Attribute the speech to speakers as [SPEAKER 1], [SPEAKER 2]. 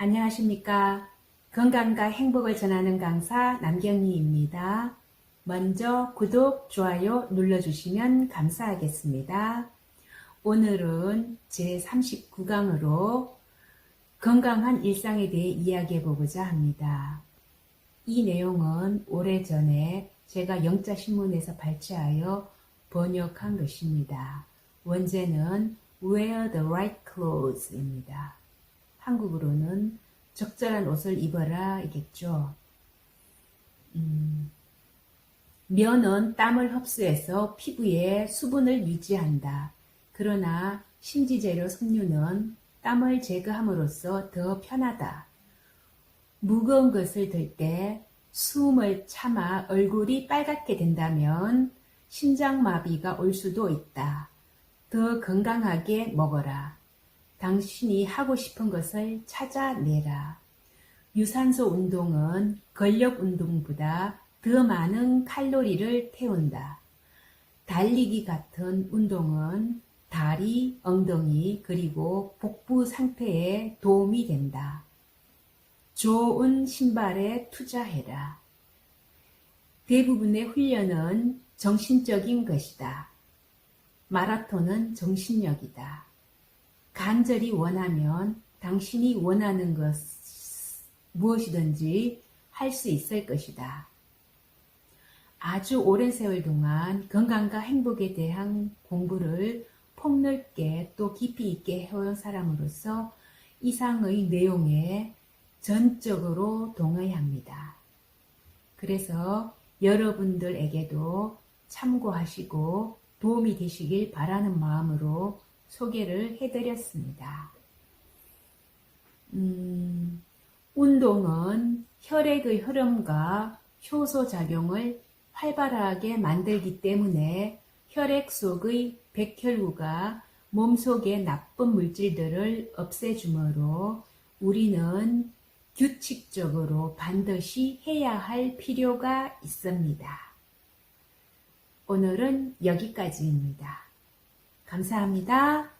[SPEAKER 1] 안녕하십니까. 건강과 행복을 전하는 강사 남경희입니다. 먼저 구독, 좋아요 눌러주시면 감사하겠습니다. 오늘은 제 39강으로 건강한 일상에 대해 이야기해 보고자 합니다. 이 내용은 오래전에 제가 영자신문에서 발췌하여 번역한 것입니다. 원제는 Wear the right clothes입니다. 한국으로는 적절한 옷을 입어라 이겠죠. 음, 면은 땀을 흡수해서 피부에 수분을 유지한다. 그러나 신지재료 섬유는 땀을 제거함으로써 더 편하다. 무거운 것을 들 때 숨을 참아 얼굴이 빨갛게 된다면 심장마비가 올 수도 있다. 더 건강하게 먹어라. 당신이 하고 싶은 것을 찾아내라. 유산소 운동은 근력 운동보다 더 많은 칼로리를 태운다. 달리기 같은 운동은 다리, 엉덩이, 그리고 복부 상태에 도움이 된다. 좋은 신발에 투자해라. 대부분의 훈련은 정신적인 것이다. 마라톤은 정신력이다. 간절히 원하면 당신이 원하는 것 무엇이든지 할 수 있을 것이다. 아주 오랜 세월 동안 건강과 행복에 대한 공부를 폭넓게 또 깊이 있게 해온 사람으로서 이상의 내용에 전적으로 동의합니다. 그래서 여러분들에게도 참고하시고 도움이 되시길 바라는 마음으로 소개를 해드렸습니다. 음, 운동은 혈액의 흐름과 효소 작용을 활발하게 만들기 때문에 혈액 속의 백혈구가 몸 속의 나쁜 물질들을 없애주므로 우리는 규칙적으로 반드시 해야 할 필요가 있습니다. 오늘은 여기까지입니다. 감사합니다.